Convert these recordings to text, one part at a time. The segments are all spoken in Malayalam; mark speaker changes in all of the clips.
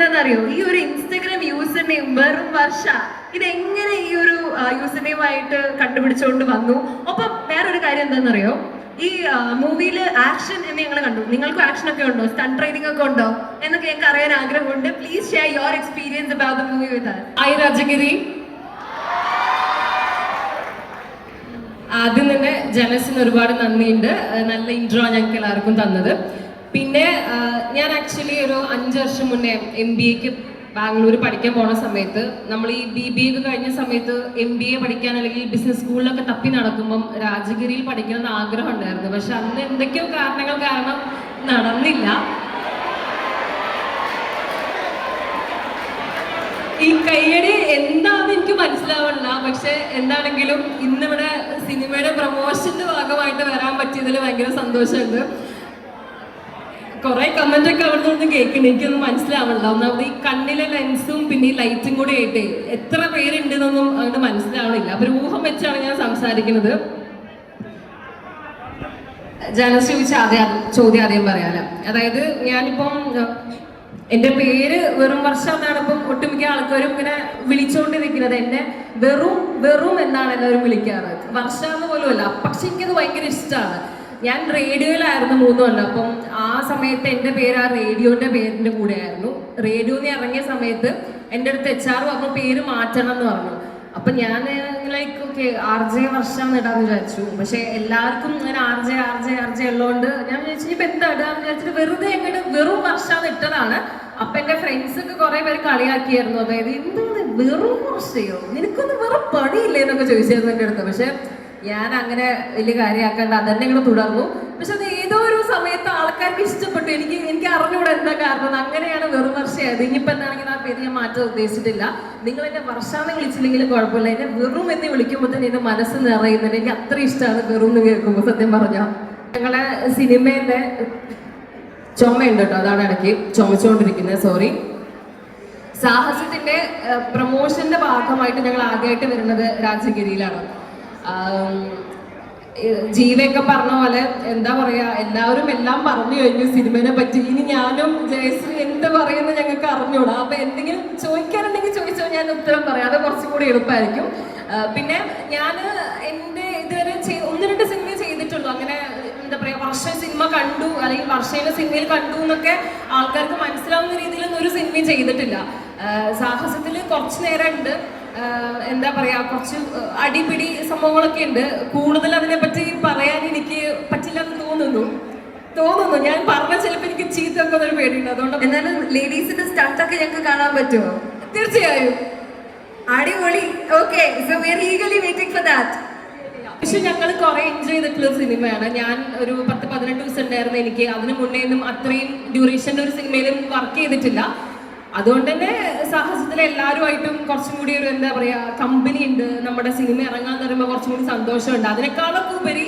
Speaker 1: എന്താണെന്നറിയോ? ഈ ഒരു ഇൻസ്റ്റഗ്രാം യൂസർ നെയിം വെറും വർഷ. ഇതെങ്ങനെ ഈ ഒരു യൂസർ നെയിം ആയിട്ട് കണ്ടുപിടിച്ചുകൊണ്ട് വന്നു? ഒപ്പം വേറൊരു കാര്യം എന്താണെന്നറിയോ? ഈ മൂവിയിൽ ആക്ഷൻ എന്ന് ഞങ്ങൾ കണ്ടു. നിങ്ങൾക്കും ആക്ഷൻ ഒക്കെ ഉണ്ടോ? സ്റ്റൺ ട്രെയിനിങ് ഒക്കെ ഉണ്ടോ? എന്നൊക്കെ ഞങ്ങൾക്ക് അറിയാൻ ആഗ്രഹമുണ്ട്. Please share your experience about the movie with
Speaker 2: I Rajagiri. ആദ്യം തന്നെ ജനസിന് ഒരുപാട് നന്ദിയുണ്ട്. നല്ല ഇൻട്രോ ഞങ്ങൾക്ക് എല്ലാവർക്കും തന്നത്. പിന്നെ ഞാൻ ആക്ച്വലി ഒരു അഞ്ച് വർഷം മുന്നേ എം ബി എക്ക് ബാംഗ്ലൂർ പഠിക്കാൻ പോണ സമയത്ത് നമ്മൾ ഈ ബി ബി എ കഴിഞ്ഞ സമയത്ത് എം ബി എ പഠിക്കാൻ അല്ലെങ്കിൽ ബിസിനസ് സ്കൂളിലൊക്കെ തപ്പി നടക്കുമ്പം രാജഗിരിയിൽ പഠിക്കണം എന്ന് ആഗ്രഹം ഉണ്ടായിരുന്നു. പക്ഷെ അന്ന് എന്തൊക്കെയോ കാരണങ്ങൾ കാരണം നടന്നില്ല. ഈ കയ്യടി എന്താന്ന് എനിക്ക് മനസ്സിലാവണില്ല. പക്ഷെ എന്താണെങ്കിലും ഇന്നിവിടെ സിനിമയുടെ പ്രൊമോഷന്റെ ഭാഗമായിട്ട് വരാൻ പറ്റിയതിൽ ഭയങ്കര സന്തോഷമുണ്ട്. കുറെ കമന്റ് ഒക്കെ അവിടെ നിന്ന് കേൾക്കുന്നു എനിക്കൊന്നും മനസ്സിലാവണില്ല. ഒന്നാമത് ഈ കണ്ണിലെ ലെൻസും പിന്നെ ഈ ലൈറ്റും കൂടി ആയിട്ട് എത്ര പേരുണ്ടെന്നൊന്നും അങ്ങോട്ട് മനസ്സിലാവണില്ല. അപ്പൊ ഊഹം വെച്ചാണ് ഞാൻ സംസാരിക്കുന്നത്. ജനസ് ചോദിച്ച ആദ്യം ചോദ്യം ആദ്യം പറയാലോ. അതായത് ഞാനിപ്പം എന്റെ പേര് വെറും വർഷം എന്നാണ് ഇപ്പം ഒട്ടുമിക്ക ആൾക്കാരും ഇങ്ങനെ വിളിച്ചുകൊണ്ടിരിക്കുന്നത് എന്നെ വെറും വെറും എന്നാണ് എല്ലാവരും വിളിക്കാറ്. വർഷ എന്ന് പോലും അല്ല പക്ഷെ എനിക്കത് ഭയങ്കര ഇഷ്ടമാണ് ഞാൻ റേഡിയോയിലായിരുന്നു മൂന്ന് കൊല്ലം. അപ്പം ആ സമയത്ത് എന്റെ പേര് ആ റേഡിയോന്റെ പേരിന്റെ കൂടെ ആയിരുന്നു റേഡിയോന്ന് ഇറങ്ങിയ സമയത്ത് എന്റെ അടുത്ത് എച്ച് ആർ പറഞ്ഞു പേര് മാറ്റണം എന്ന് പറഞ്ഞു. അപ്പം ഞാൻ ലൈക്ക് ഓക്കെ ആർ ജെ വർഷം ഇടാന്ന് വിചാരിച്ചു. പക്ഷെ എല്ലാവർക്കും ഇങ്ങനെ R J R J R J ഉള്ളതുകൊണ്ട് ഞാൻ വിചാരിച്ചു ഇപ്പം എന്താ ഇടാന്ന് വിചാരിച്ചിട്ട് വെറുതെ എങ്ങനെ വെറും വർഷം ഇട്ടതാണ്. അപ്പം എന്റെ ഫ്രണ്ട്സൊക്കെ കുറെ പേര് കളിയാക്കിയായിരുന്നു. അതായത് എന്താണ് വെറും വർഷയോ? നിനക്കൊന്നും വെറും പണിയില്ലേ എന്നൊക്കെ ചോദിച്ചായിരുന്നു എന്റെ അടുത്ത്. പക്ഷെ ഞാൻ അങ്ങനെ വലിയ കാര്യമാക്കാണ്ട് അതന്നെ ഇങ്ങനെ തുടർന്നു. പക്ഷെ അത് ഏതോ ഒരു സമയത്ത് ആൾക്കാർക്ക് ഇഷ്ടപ്പെട്ടു. എനിക്ക് എനിക്ക് അറിഞ്ഞൂടെ എന്താ കാരണം. അങ്ങനെയാണ് വെറും വർഷമായത് ഇനിയിപ്പോ എന്താണെങ്കിൽ ആ പേര് ഞാൻ മാറ്റാൻ ഉദ്ദേശിച്ചിട്ടില്ല. നിങ്ങൾ എന്നെ വർഷാന്ന് വിളിച്ചില്ലെങ്കിലും കുഴപ്പമില്ല. എന്നെ വെറും എന്ന് വിളിക്കുമ്പോൾ തന്നെ എന്റെ മനസ്സ് നിറയുന്നുണ്ട്. എനിക്ക് അത്ര ഇഷ്ടമാണ് വെറും എന്ന് കേൾക്കുമ്പോൾ സത്യം പറഞ്ഞാൽ ഞങ്ങളെ സിനിമേന്റെ ചുമയുണ്ട് കേട്ടോ. അതാണ് ഇടയ്ക്ക് ചുമച്ചുകൊണ്ടിരിക്കുന്നത്. സോറി സാഹസത്തിന്റെ പ്രൊമോഷന്റെ ഭാഗമായിട്ട് ഞങ്ങൾ ആദ്യമായിട്ട് വരുന്നത് രാജഗിരിയിലാണ്. ജീവയൊക്കെ പറഞ്ഞ പോലെ എന്താ പറയാ എല്ലാവരും എല്ലാം പറഞ്ഞു കഴിഞ്ഞു സിനിമനെ പറ്റി. ഇനി ഞാനും ജയശ്രീ എന്ത് പറയുന്നത് ഞങ്ങൾക്ക് അറിഞ്ഞൂടാ. അപ്പൊ എന്തെങ്കിലും ചോദിക്കാനുണ്ടെങ്കിൽ ചോദിച്ചോ ഞാൻ ഉത്തരം പറയാം. അത് കുറച്ചും കൂടി എളുപ്പമായിരിക്കും പിന്നെ ഞാൻ എന്റെ ഇതുവരെ ഒന്ന് രണ്ട് സിനിമ ചെയ്തിട്ടുള്ളൂ. അങ്ങനെ എന്താ പറയാ വർഷ സിനിമ കണ്ടു അല്ലെങ്കിൽ വർഷയിലെ സിനിമയിൽ കണ്ടു എന്നൊക്കെ ആൾക്കാർക്ക് മനസ്സിലാവുന്ന രീതിയിലൊന്നും ഒരു സിനിമയും ചെയ്തിട്ടില്ല. സാഹസത്തിൽ കുറച്ച് നേരം ഉണ്ട് എന്താ പറയാ കുറച്ച് അടിപിടി സംഭവങ്ങളൊക്കെ ഉണ്ട്. കൂടുതൽ അതിനെ പറ്റി പറയാൻ എനിക്ക് പറ്റില്ല എന്ന് തോന്നുന്നു. തോന്നുന്നു. ഞാൻ പറഞ്ഞ ചിലപ്പോൾ എനിക്ക് ചീത്ത വെക്കുന്ന ഒരു പേടിയുണ്ട്. അതുകൊണ്ട്
Speaker 1: എന്നാലും ലേഡീസിന്റെ സ്റ്റാർട്ട് ഒക്കെ ഞങ്ങൾക്ക് കാണാൻ പറ്റുമോ?
Speaker 2: തീർച്ചയായും.
Speaker 1: അടിപൊളി. Okay so we are eagerly waiting for that
Speaker 2: പക്ഷെ ഞങ്ങൾ കുറെ എൻജോയ് ചെയ്തിട്ടുള്ള സിനിമയാണ്. ഞാൻ ഒരു പത്ത് പതിനെട്ട് ദിവസം ഉണ്ടായിരുന്നു എനിക്ക്. അതിന് മുന്നേ ഒന്നും അത്രയും ഡ്യൂറേഷന്റെ ഒരു സിനിമയിലും വർക്ക് ചെയ്തിട്ടില്ല. അതുകൊണ്ട് തന്നെ സാഹസത്തിൽ എല്ലാവരുമായിട്ടും കുറച്ചും കൂടി ഒരു എന്താ പറയാ കമ്പനി ഉണ്ട്. നമ്മുടെ സിനിമ ഇറങ്ങാൻ പറയുമ്പോൾ കുറച്ചും കൂടി സന്തോഷമുണ്ട്. അതിനേക്കാളൊക്കെ ഉപരി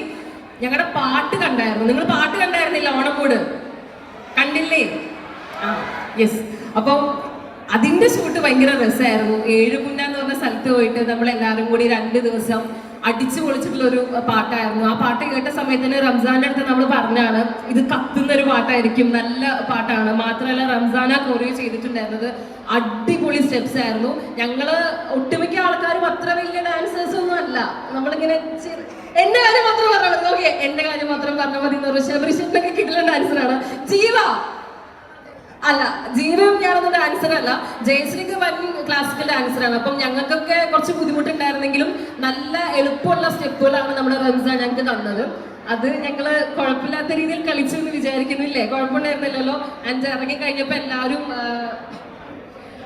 Speaker 2: ഞങ്ങളുടെ പാട്ട് കണ്ടായിരുന്നു. നിങ്ങൾ പാട്ട് കണ്ടായിരുന്നില്ല ഓണക്കൂട് കണ്ടില്ലേ? ആ യെസ് അപ്പോൾ അതിന്റെ ഷൂട്ട് ഭയങ്കര രസമായിരുന്നു. ഏഴുകുന്ന എന്ന് പറഞ്ഞ സ്ഥലത്ത് പോയിട്ട് നമ്മൾ എല്ലാവരും കൂടി രണ്ട് ദിവസം അടിച്ചു പൊളിച്ചിട്ടുള്ള ഒരു പാട്ടായിരുന്നു. ആ പാട്ട് കേട്ട സമയത്ത് തന്നെ റംസാന്റെ അടുത്ത് നമ്മൾ പറഞ്ഞാണ് ഇത് കത്തുന്ന ഒരു പാട്ടായിരിക്കും നല്ല പാട്ടാണ്. മാത്രമല്ല റംസാന കൊറിയോ ചെയ്തിട്ടുണ്ടായിരുന്നത് അടിപൊളി സ്റ്റെപ്സ് ആയിരുന്നു. ഞങ്ങൾ ഒട്ടുമിക്ക ആൾക്കാരും അത്ര വലിയ ഡാൻസേഴ്സ് ഒന്നും അല്ല. നമ്മളിങ്ങനെ എന്റെ കാര്യം മാത്രം പറഞ്ഞാൽ ഓക്കെ എന്റെ കാര്യം മാത്രം പറഞ്ഞാൽ മതി. ഋഷഭ് ശബരിശിലൊക്കെ കിട്ടുന്ന ഡാൻസറാണ് ജീവ അല്ല ജീവിതം ഞാനൊന്നും ഡാൻസർ അല്ല. ജയശ്രീക്ക് വൻ ക്ലാസിക്കൽ ഡാൻസറാണ് അപ്പം ഞങ്ങൾക്കൊക്കെ കുറച്ച് ബുദ്ധിമുട്ടുണ്ടായിരുന്നെങ്കിലും നല്ല എളുപ്പമുള്ള സ്റ്റെപ്പുകളാണ് നമ്മുടെ റംസ ഞങ്ങൾക്ക് തന്നത്. അത് ഞങ്ങൾ കുഴപ്പമില്ലാത്ത രീതിയിൽ കളിച്ചു എന്ന് വിചാരിക്കുന്നില്ലേ? കുഴപ്പമുണ്ടായിരുന്നില്ലല്ലോ? അഞ്ച് ഇറങ്ങി കഴിഞ്ഞപ്പോൾ എല്ലാവരും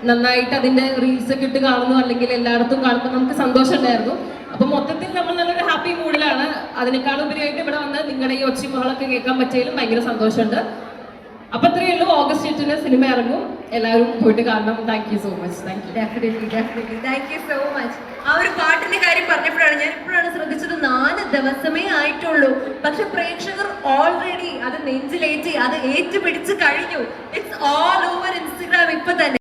Speaker 2: നന്നായിട്ട് അതിന്റെ റീൽസ് ഒക്കെ ഇട്ട് കാണുന്നു. അല്ലെങ്കിൽ എല്ലായിടത്തും കാണുമ്പോൾ നമുക്ക് സന്തോഷം ഉണ്ടായിരുന്നു അപ്പൊ മൊത്തത്തിൽ നമ്മൾ നല്ലൊരു ഹാപ്പി മൂഡിലാണ് അതിനേക്കാളും ഉപരിയായിട്ട് ഇവിടെ വന്ന് നിങ്ങളുടെ ഈ ഒച്ചിമകളൊക്കെ കേൾക്കാൻ പറ്റിയതിലും ഭയങ്കര സന്തോഷമുണ്ട്. അപ്പൊ അത്രയേ ഉള്ളൂ. ഓഗസ്റ്റ് എട്ടിന് സിനിമ ഇറങ്ങും. എല്ലാവരും പോയിട്ട് കാണണം. Thank you so much thank you
Speaker 1: definitely definitely thank you so much ആ ഒരു പാട്ടിന്റെ കാര്യം പറഞ്ഞപ്പോഴാണ് ഞാൻ ഇപ്പോഴാണ് ശ്രദ്ധിച്ചത് നാല് ദിവസമേ ആയിട്ടുള്ളൂ. പക്ഷെ പ്രേക്ഷകർ ഓൾറെഡി അത് നെഞ്ചിലേറ്റി അത് ഏറ്റുപിടിച്ച് കഴിഞ്ഞു. ഇറ്റ്സ് ഓൾ ഓവർ ഇൻസ്റ്റഗ്രാം ഇപ്പൊ തന്നെ.